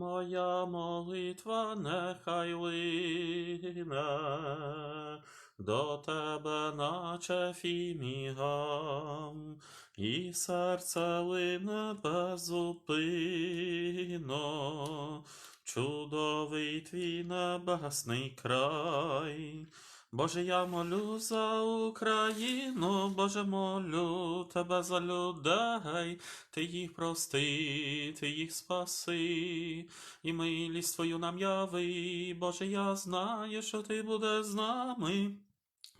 моя молитва нехай лине до тебе, наче фімігам, і серце лине безупинно, чудовий твій небесний край. Боже, я молю за Україну, Боже, молю тебе за людей, ти їх прости, ти їх спаси, і милість твою нам яви, Боже, я знаю, що ти будеш з нами.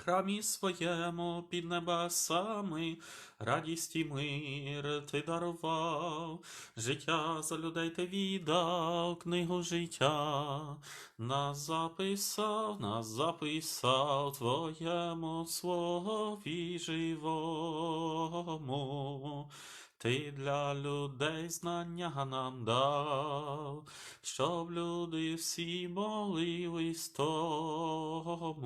Храмі своєму під небесами, радість і мир ти дарував, життя за людей ти віддав, книгу життя. Нас записав, нас записав твоєму слові живому. Ти для людей знання нам дав, щоб люди всі молились тому,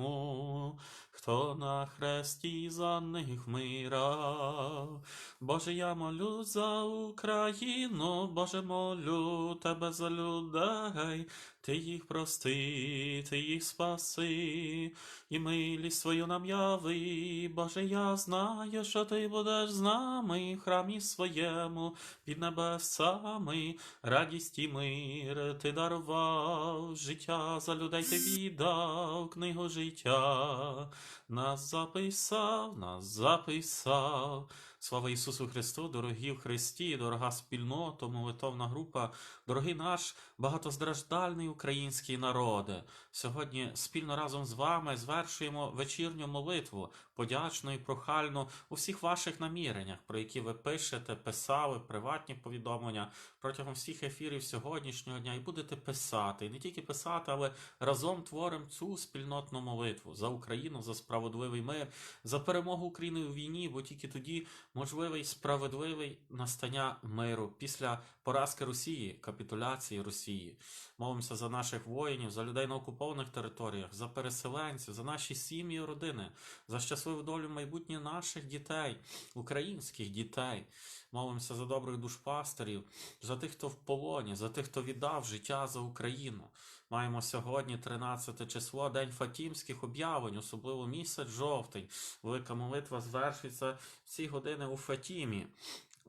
хто на хресті за них вмирав. Боже, я молю за Україну, Боже, молю тебе за людей, ти їх прости, ти їх спаси, і милість свою нам яви. Боже, я знаю, що ти будеш з нами в храмі своєму під небесами, радість і мир ти дарував, життя за людей ти віддав, книгу життя, нас записав, нас записав. Слава Ісусу Христу, дорогі в Христі, дорога спільнота, молитовна група, дорогий наш багатостраждальний український народе. Сьогодні спільно разом з вами звершуємо вечірню молитву, подячну і прохальну у всіх ваших наміреннях, про які ви пишете, писали, приватні повідомлення протягом всіх ефірів сьогоднішнього дня, і будете писати, і не тільки писати, але разом творимо цю спільнотну молитву за Україну, за справедливий мир, за перемогу України у війні, бо тільки тоді можливий справедливий настання миру після поразки Росії, капітуляції Росії. Молимося за наших воїнів, за людей на окупованих територіях, за переселенців, за наші сім'ї, родини, за щасливу долю майбутнє наших дітей, українських дітей. Молимося за добрих душпастерів, за тих, хто в полоні, за тих, хто віддав життя за Україну. Маємо сьогодні 13 число, день Фатімських об'явлень, особливо місяць жовтий. Велика молитва звершується в ці години у Фатімі.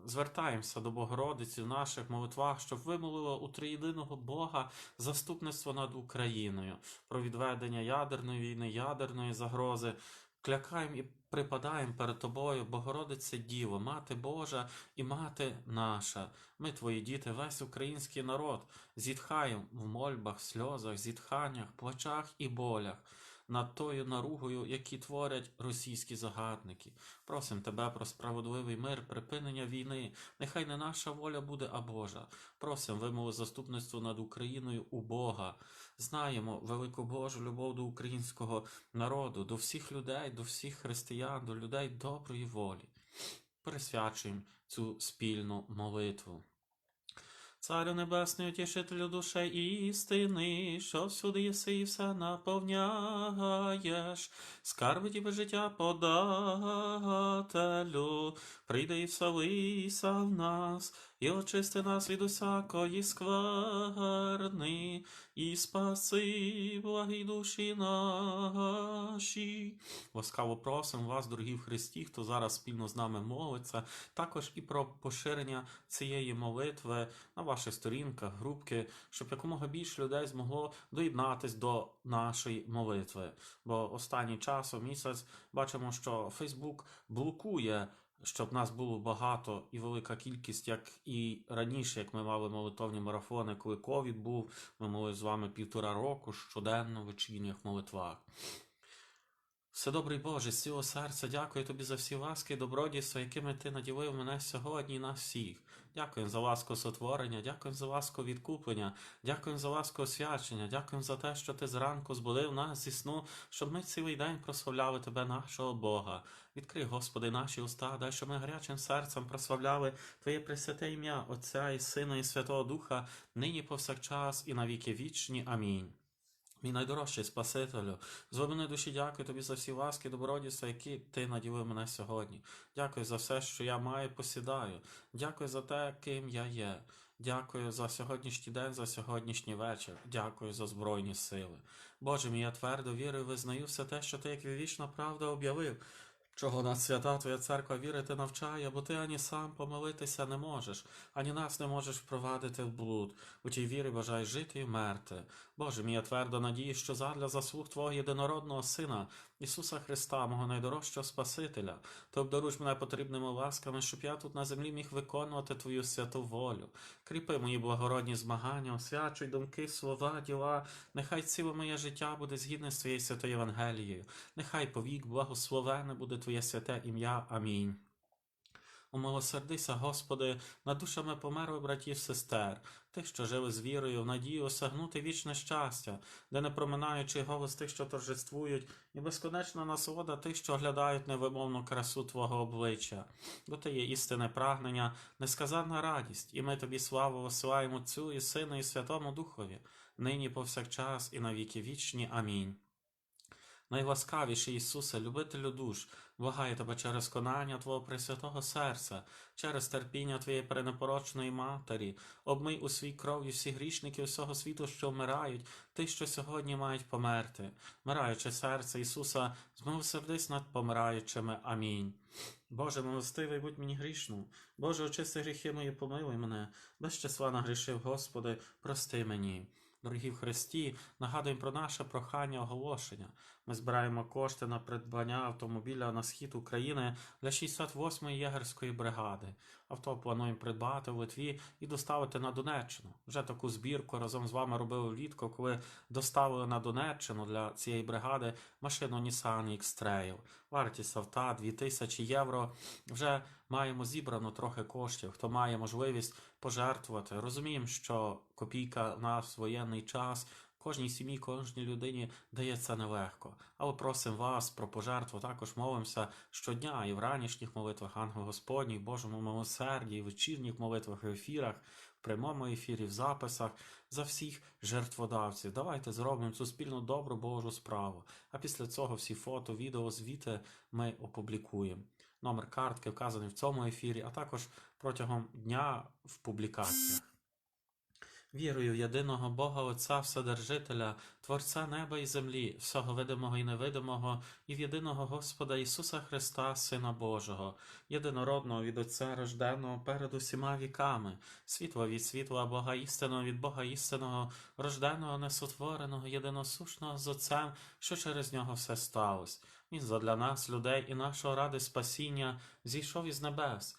Звертаємося до Богородиці в наших молитвах, щоб вимолила у триєдиного Бога заступництво над Україною, про відведення ядерної війни, ядерної загрози. Клякаємо і припадаємо перед тобою, Богородице Діво, Мати Божа і Мати наша. Ми, твої діти, весь український народ, зітхаємо в мольбах, сльозах, зітханнях, плачах і болях над тою наругою, які творять російські загадники. Просим тебе про справедливий мир, припинення війни. Нехай не наша воля буде, а Божа. Просим вимови заступництво над Україною у Бога. Знаємо велику Божу любов до українського народу, до всіх людей, до всіх християн, до людей доброї волі. Присвячуємо цю спільну молитву. Царю Небесний, утішителю душе істини, що всюди єси і все наповняєш, скарби тебе життя подателю, прийди і вселися в нас, і очисти нас від усякої скверни, і спаси благі душі наші. Ласкаво просимо вас, дорогі в Христі, хто зараз спільно з нами молиться, також і про поширення цієї молитви на ваших сторінках, групки, щоб якомога більше людей змогло доєднатись до нашої молитви. Бо останній час, місяць, бачимо, що Фейсбук блокує. Щоб нас було багато і велика кількість, як і раніше, як ми мали молитовні марафони, коли ковід був, ми молились з вами півтора року щоденно в вечірніх молитвах. Все добрий Боже, з цілого серця дякую тобі за всі ласки і добродійства, якими ти наділив мене сьогодні і нас всіх. Дякую за ласку сотворення, дякую за ласку відкуплення, дякую за ласку освячення, дякую за те, що ти зранку збудив нас зі сну, щоб ми цілий день прославляли тебе, нашого Бога. Відкрий, Господи, наші уста, дай, щоб ми гарячим серцем прославляли Твоє пресвяте ім'я, Отця і Сина, і Святого Духа, нині повсякчас і на віки вічні. Амінь. Мій найдорожчий Спасителю, з глибини душі дякую тобі за всі ласки добродійства, які ти наділив мене сьогодні. Дякую за все, що я маю, посідаю. Дякую за те, ким я є. Дякую за сьогоднішній день, за сьогоднішній вечір. Дякую за Збройні сили. Боже мій, я твердо вірю і визнаю все те, що ти як вічна правда об'явив. Чого нас свята Твоя церква вірити навчає, бо ти ані сам помилитися не можеш, ані нас не можеш впровадити в блуд. У тій вірі бажай жити і вмерти. Боже мій, я твердо надію, що задля заслуг Твого єдинородного Сина, Ісуса Христа, мого найдорожчого Спасителя, ти обдаруш мене потрібними ласками, щоб я тут на землі міг виконувати Твою святу волю. Кріпи мої благородні змагання, освячуй думки, слова, діла. Нехай ціле моє життя буде згідне з Твоєю святою Євангелією. Нехай повік благословене буде Твоє святе ім'я. Амінь. Умилосердися, Господи, над душами померлих братів сестер, тих, що жили з вірою, в надію осягнути вічне щастя, де не проминаючи голос тих, що торжествують, і безконечна насолода тих, що оглядають невимовну красу Твого обличчя. Бо Ти є істинне прагнення, несказанна радість, і ми Тобі славу висилаємо Отцю і Сину, і Святому Духові, нині повсякчас і на віки вічні. Амінь. Найласкавіший Ісусе, любителю душ, благаю тебе через конання Твого Пресвятого серця, через терпіння Твоєї перенепорочної Матері, обмий у свій кров'ю всі грішники усього світу, що вмирають, тих, що сьогодні мають померти. Вмираюче серце Ісуса, змилосердись над помираючими. Амінь. Боже, милостивий, будь мені грішну. Боже, очисти гріхи мої, помилуй мене. Без числа нагрішив, Господи, прости мені. Дорогі в Христі, нагадуємо про наше прохання оголошення. Ми збираємо кошти на придбання автомобіля на схід України для 68-ї єгерської бригади. Авто плануємо придбати в Литві і доставити на Донеччину. Вже таку збірку разом з вами робили влітку, коли доставили на Донеччину для цієї бригади машину Nissan X-Trail. Вартість авто 2000 євро. Вже маємо зібрано трохи коштів. Хто має можливість пожертвувати. Розуміємо, що копійка в нас воєнний час. Кожній сім'ї, кожній людині дається нелегко. Але просимо вас про пожертву. Також молимося щодня і в ранішніх молитвах Ангел Господній, Божому милосерді, і в вечірніх молитвах і ефірах, в прямому ефірі, в записах за всіх жертводавців. Давайте зробимо цю спільну добру Божу справу. А після цього всі фото, відео, звіти ми опублікуємо. Номер картки вказаний в цьому ефірі, а також протягом дня в публікаціях. Вірую в єдиного Бога Отця Вседержителя, Творця неба і землі, всього видимого і невидимого, і в єдиного Господа Ісуса Христа, Сина Божого, єдинородного від Отця рожденого перед усіма віками, світла від світла, Бога істинного від Бога істинного, рожденого, несотвореного, єдиносушного з Отцем, що через нього все сталося. Він задля нас, людей і нашого ради спасіння, зійшов із небес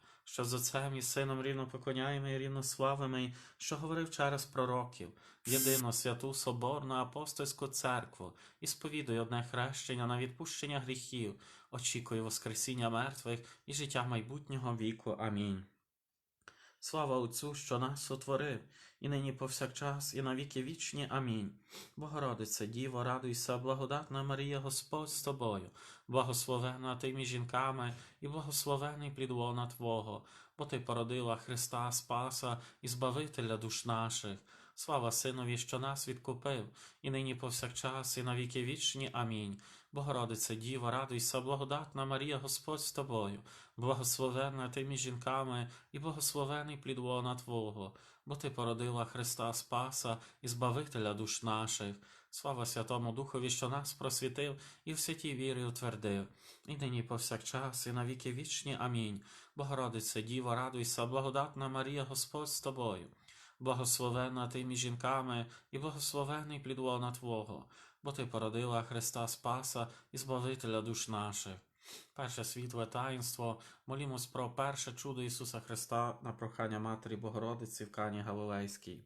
що з Отцем і Сином рівно поклоняємо і рівно славимо, що говорив через пророків, єдину святу Соборну апостольську церкву, і сповідує одне хрещення на відпущення гріхів, очікує Воскресіння мертвих і життя майбутнього віку. Амінь. Слава Отцю, що нас сотворив, і нині повсякчас, і на віки вічні. Амінь. Богородице, Діво, радуйся, благодатна Марія, Господь з тобою, благословена ти між жінками, і благословений плід лона Твого, бо ти породила Христа Спаса і Збавителя душ наших. Слава Синові, що нас відкупив, і нині повсякчас, і на віки вічні. Амінь. Богородице, Діво, радуйся, благодатна Марія, Господь з тобою, благословенна ти між жінками, і благословений плід лона Твого, бо ти породила Христа Спаса і Збавителя душ наших. Слава Святому Духові, що нас просвітив і в святій вірі утвердив, і нині повсякчас, і на віки вічні. Амінь. Богородице, Діво, радуйся, благодатна Марія, Господь з тобою. Благословенна ти між жінками, і благословений плід лона Твого, бо ти породила Христа Спаса і Збавителя душ наших. Перше світле таїнство, молімось про перше чудо Ісуса Христа на прохання Матері Богородиці в Кані Галилейській.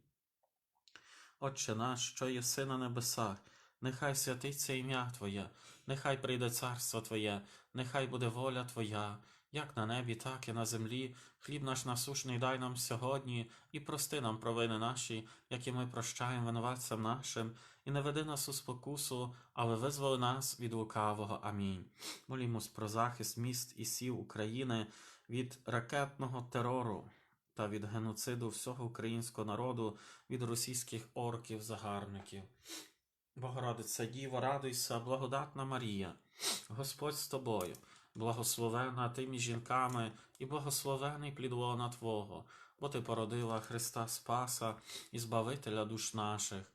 Отче наш, що єси на небесах, нехай святиться ім'я Твоє, нехай прийде царство Твоє, нехай буде воля Твоя, як на небі, так і на землі. Хліб наш насушний дай нам сьогодні, і прости нам провини наші, які ми прощаємо винуватцям нашим, і не веди нас у спокусу, але визволи нас від лукавого. Амінь. Молімось про захист міст і сіл України від ракетного терору та від геноциду всього українського народу, від російських орків, загарбників. Богородиця Діво, радуйся, благодатна Марія, Господь з тобою, благословена ти між жінками, і благословений плід лона Твого, бо ти породила Христа Спаса і Збавителя душ наших.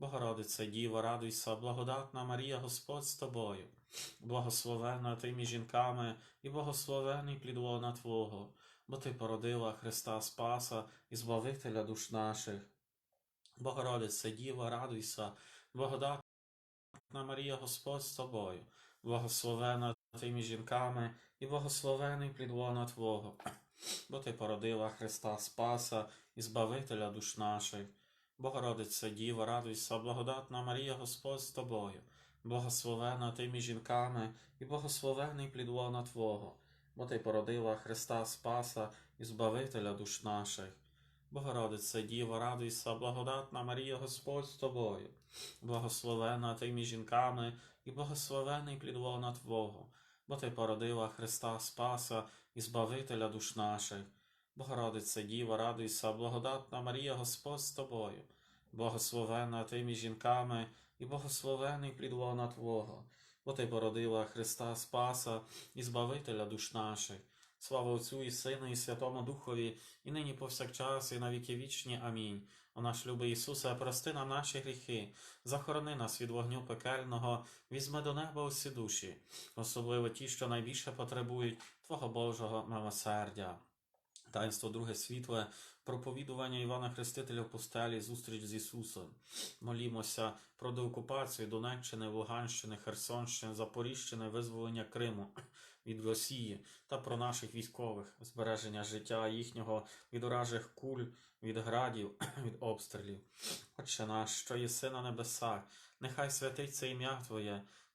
Богородице, Діво, радуйся, благодатна Марія, Господь з тобою, благословена ти між жінками, і благословений плід лона Твого, бо ти породила Христа Спаса і Збавителя душ наших. Богородице, Діво, радуйся, благодатна Марія, Господь з тобою, благословена ти між жінками, і благословений плід лона Твого, бо ти породила Христа Спаса і Збавителя душ наших. Богородиця Діва, радуйся, благодатна Марія, Господь з тобою, благословена ти між жінками, і благословений плід лона Твого, бо ти породила Христа Спаса і Збавителя душ наших. Богородице Діво, радуйся, благодатна Марія, Господь з тобою, благословена ти між жінками, і благословений плід лона Твого, бо ти породила Христа Спаса і Збавителя душ наших. Богородице Діво, радуйся, благодатна Марія, Господь з тобою, благословена ти між жінками, і благословений плід лона Твого, бо ти породила Христа Спаса і Збавителя душ наших. Слава Отцю і Сину, і Святому Духові, і нині повсякчас, і на віки вічні. Амінь. О наш любий Ісусе, прости нам наші гріхи, захорони нас від вогню пекельного, візьми до неба усі душі, особливо ті, що найбільше потребують Твого Божого милосердя. Таїнство друге світле, проповідування Івана Хрестителя в пустелі, зустріч з Ісусом. Молімося про деокупацію Донеччини, Луганщини, Херсонщини, Запоріжщини, визволення Криму від Росії та про наших військових, збереження життя їхнього від уражих куль, від градів, від обстрілів. Отче наш, що єси на небесах, нехай святиться ім'я Твоє,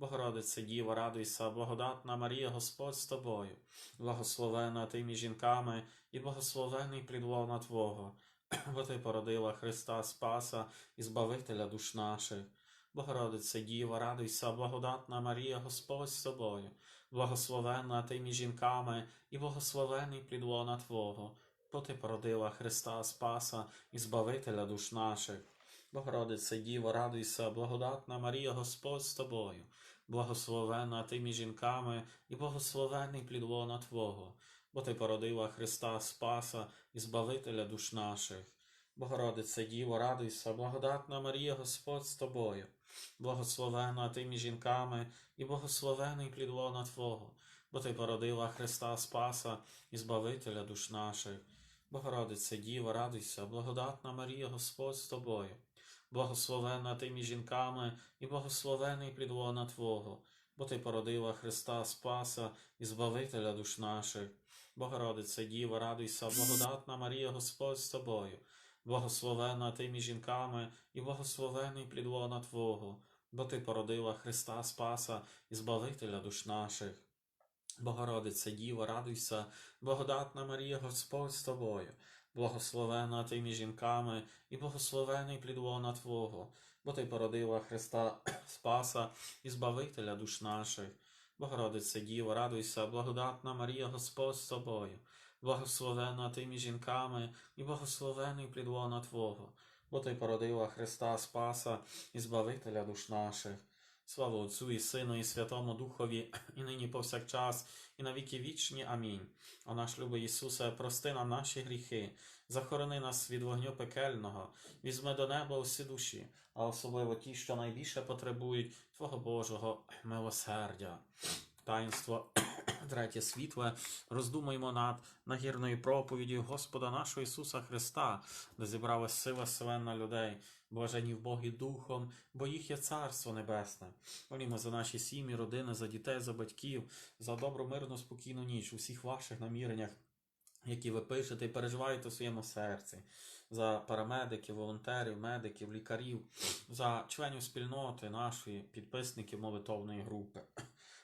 Богородице Діво, радуйся, благодатна Марія, Господь з тобою, благословена ти між жінками, і благословений прідлона Твого, бо ти породила Христа Спаса і Збавителя душ наших. Богородице Діво, радуйся, благодатна Марія, Господь з тобою, благословена ти між жінками, і благословений прідлона Твого, бо ти породила Христа Спаса і Збавителя душ наших. Богородице Діво, радуйся, благодатна Марія, Господь з тобою, благословена ти між жінками, і благословений плід лона Твого, бо ти породила Христа Спаса і Збавителя душ наших. Богородице Діво, радуйся, благодатна Марія, Господь з тобою, благословена ти між жінками, і благословений плід лона Твого, бо ти породила Христа Спаса і Збавителя душ наших. Богородице Діво, радуйся, благодатна Марія, Господь з тобою, благословена ти між жінками, і благословений плід лона Твого, бо ти породила Христа Спаса і Збавителя душ наших. Богородице Діво, радуйся, благодатна Марія, Господь з тобою, благословена ти між жінками, і благословений плід лона Твого, бо Ти породила Христа Спаса і Збавителя душ наших. Богородице Діво, радуйся, благодатна Марія, Господь з тобою, благословена ти між жінками, і благословений плід лона Твого, бо Ти породила Христа Спаса і Збавителя душ наших. Богородице Діво, радуйся, благодатна Марія, Господь з тобою, благословена ти між жінками, і благословений плід лона Твого, бо Ти породила Христа Спаса і Збавителя душ наших. Слава Отцю і Сину, і Святому Духові, і нині повсякчас, і на віки вічні. Амінь. О наш любий Ісусе, прости нам наші гріхи, захорони нас від вогню пекельного, візьми до неба усі душі, а особливо ті, що найбільше потребують Твого Божого милосердя. Таїнство третє світле, роздумуємо над нагірною проповіддю Господа нашого Ісуса Христа, де зібралась сила селена людей, блажені в Богі Духом, бо їх є Царство Небесне. Молімо за наші сім'ї, родини, за дітей, за батьків, за добру, мирну, спокійну ніч у всіх ваших наміреннях, які ви пишете і переживаєте у своєму серці, за парамедиків, волонтерів, медиків, лікарів, за членів спільноти нашої, підписників молитовної групи.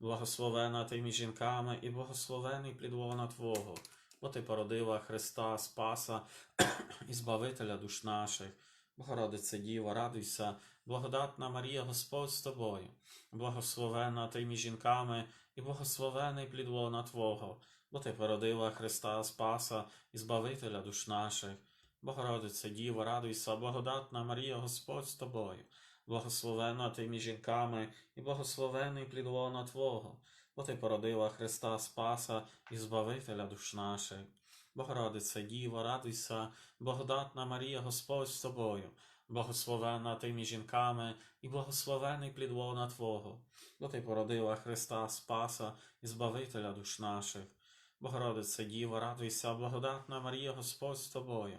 благословена ти між жінками, і благословений плід лона Твого, бо ти породила Христа Спаса і Збавителя душ наших. Богородице Діво, радуйся, благодатна Марія, Господь з тобою, благословена ти між жінками, і благословений плід лона Твого, бо ти породила Христа Спаса і Збавителя душ наших. Богородице Діво, радуйся, благодатна Марія, Господь з тобою, благословена ти жінками, і благословений плід лона Твого, бо ти породила Христа Спаса і Збавителя душ наших. Богородице Діво, радуйся, благодатна Марія, Господь з тобою, благословена ти між жінками, і благословений плід лона Твого, бо ти породила Христа Спаса і Збавителя душ наших. Богородице Діво, радуйся, благодатна Марія, Господь з тобою.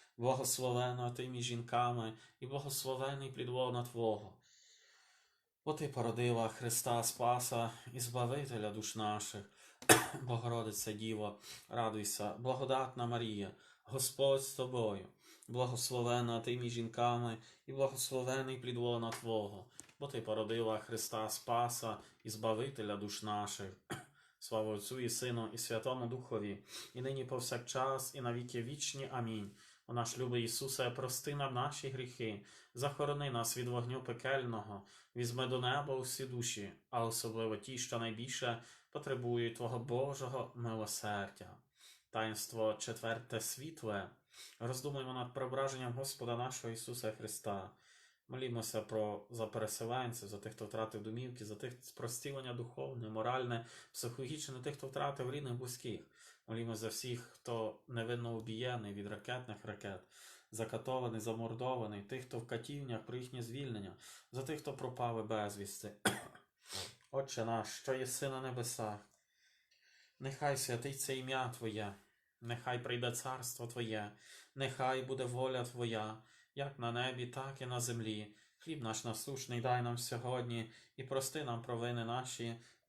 благословена ти між жінками, і благословений плід лона Твого. Бо ти породила Христа Спаса і Збавителя душ наших. Богородице Діво, радуйся, благодатна Марія, Господь з тобою, благословена ти між жінками, і благословений плід лона Твого, бо ти породила Христа Спаса і Збавителя душ наших. Слава Отцю і Сину, і Святому Духові, і нині повсякчас, і на віки вічні. Амінь. О наш любий Ісусе, прости нам наші гріхи, захорони нас від вогню пекельного, візьми до неба усі душі, а особливо ті, що найбільше потребують Твого Божого милосердя. Таїнство четверте світле. Роздумуємо над преображенням Господа нашого Ісуса Христа. Молімося про за переселенців, за тих, хто втратив домівки, за тих про зцілення духовне, моральне, психологічне, тих, хто втратив рідних близьких. Молімося за всіх, хто невинно убієний від ракетних ракет, закатований, замордований, тих, хто в катівнях про їхнє звільнення, за тих, хто пропав безвісти. Отче наш, що єси на небесах, нехай святиться ім'я Твоє, нехай прийде царство Твоє, нехай буде воля Твоя, як на небі, так і на землі. Хліб наш насушний дай нам сьогодні, і прости нам провини наші,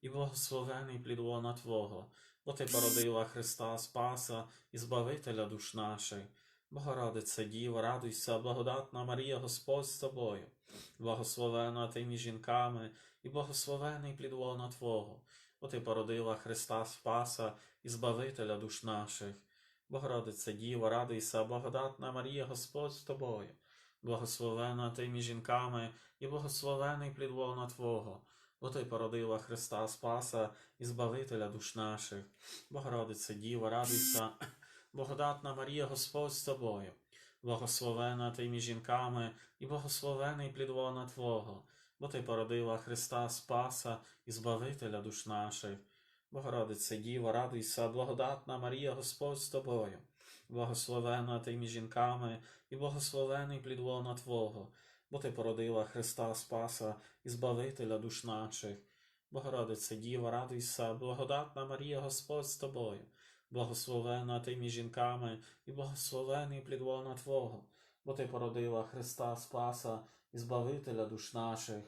і благословений плід лона Твого, бо ти породила Христа Спаса і Збавителя душ наших. Богородице Діво, радуйся, благодатна Марія, Господь з тобою, благословена ти між жінками, і благословений плід лона Твого, бо ти породила Христа Спаса і Збавителя душ наших. Богородице Діво, радуйся, благодатна Марія, Господь з тобою, благословена ти між жінками, і благословений плід лона Твого, бо ти породила Христа Спаса і Збавителя душ наших. Богородице Діво, радуйся, благодатна Марія, Господь з тобою, благословена ти між жінками, і благословений плід лона Твого, бо ти породила Христа Спаса і Збавителя душ наших. Богородице Діво, радуйся, благодатна Марія, Господь з тобою, благословена ти між жінками, і благословений плід лона Твого, бо ти породила Христа Спаса і Збавителя душ наших. Богородице Діво, радуйся, благодатна Марія, Господь з тобою, благословена ти між жінками, і благословений плід лона Твого, бо ти породила Христа Спаса і Збавителя душ наших.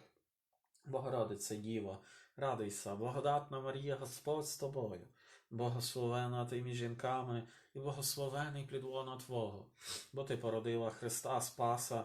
Богородице Діво, радуйся, благодатна Марія, Господь з тобою, благословена ти між жінками, і благословений плід лона Твого, бо ти породила Христа Спаса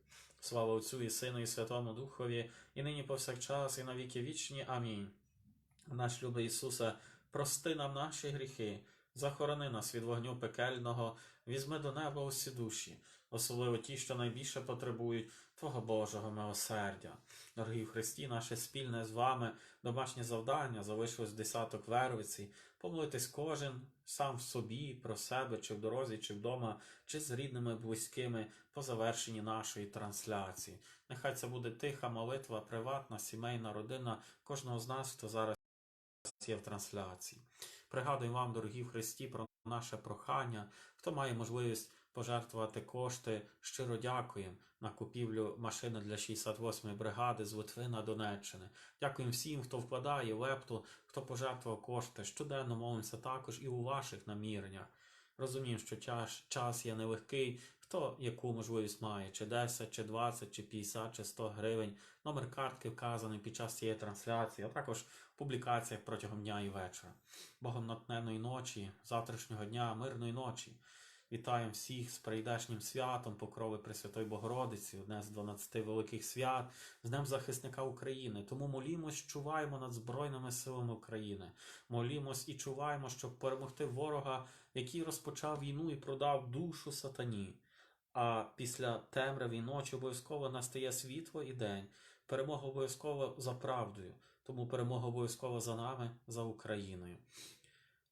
Слава Отцю і Сину, і Святому Духові, і нині повсякчас, і на віки вічні. Амінь. Наш любий Ісусе, прости нам наші гріхи, захорони нас від вогню пекельного, візьми до неба усі душі, особливо ті, що найбільше потребують Твого Божого милосердя. Дорогі в Христі, наше спільне з вами домашнє завдання залишилось десяток вервиці. Помолитись кожен сам в собі, про себе, чи в дорозі, чи вдома, чи з рідними, близькими по завершенні нашої трансляції. Нехай це буде тиха молитва, приватна, сімейна родина кожного з нас, хто зараз є в трансляції. Пригадую вам, дорогі в Христі, про наше прохання. Хто має можливість пожертвувати кошти, щиро дякуємо на купівлю машини для 68-ї бригади з Литвина Донеччини. Дякуємо всім, хто вкладає лепту, хто пожертвував кошти. Щоденно молимося також і у ваших наміреннях. Розуміємо, що час, час є нелегкий. Хто яку можливість має, чи 10, чи 20, чи 50, чи 100 гривень. Номер картки вказаний під час цієї трансляції, а також в публікаціях протягом дня і вечора. Богом натхненної ночі, завтрашнього дня, мирної ночі. Вітаємо всіх з прийдешнім святом Покрови Пресвятої Богородиці, одне з 12 великих свят, з Днем захисника України. Тому молімось, чуваємо над Збройними силами України. Молімось і чуваємо, щоб перемогти ворога, який розпочав війну і продав душу сатані. А після темряві ночі обов'язково настає світло і день. Перемога обов'язково за правдою, тому перемога обов'язково за нами, за Україною.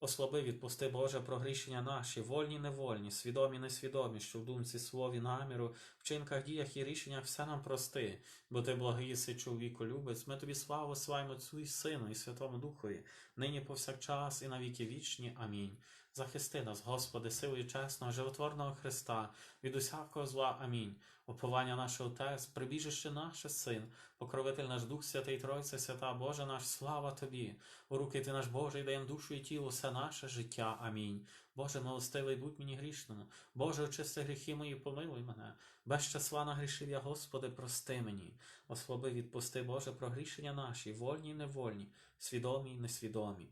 Ослаби, відпусти Боже прогрішення наші, вольні, невольні, свідомі, несвідомі, що в думці, слові, наміру, вчинках, діях і рішеннях все нам прости, бо ти благий си чоловіку любець. Ми тобі славу славимо Отцю і Сину, і Святому Духові, нині повсякчас і на віки вічні. Амінь. Захисти нас, Господи, силою чесного, животворного Христа, від усякого зла. Амінь. Уповання наше Отець, прибіжище наше Син, покровитель наш Дух Святий Тройця, свята Боже наш, слава Тобі. У руки Ти наш Боже, і даєм душу і тіло, все наше життя. Амінь. Боже, милостивий, будь мені грішному. Боже, очисти гріхи мої, помилуй мене. Без числа нагрішив я, Господи, прости мені. Ослаби, відпусти, Боже, прогрішення наші, вольні й невольні, свідомі й несвідомі.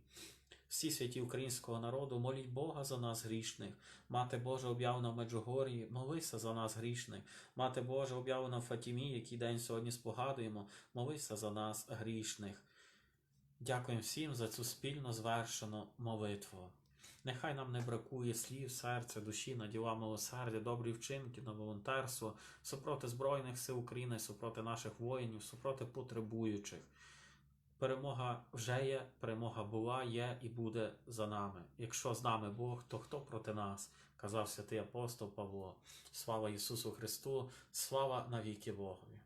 Всі святі українського народу, моліть Бога за нас грішних. Мати Божа об'явлена в Меджугорії, молися за нас грішних. Мати Божа об'явлена в Фатімі, який день сьогодні спогадуємо, молися за нас грішних. Дякуємо всім за цю спільно звершену молитву. Нехай нам не бракує слів, серця, душі на діла милосердя, добрі вчинки, на волонтерство, супроти Збройних сил України, супроти наших воїнів, супроти потребуючих. Перемога вже є, перемога була, є і буде за нами. Якщо з нами Бог, то хто проти нас? казав святий апостол Павло. Слава Ісусу Христу, слава навіки Богові.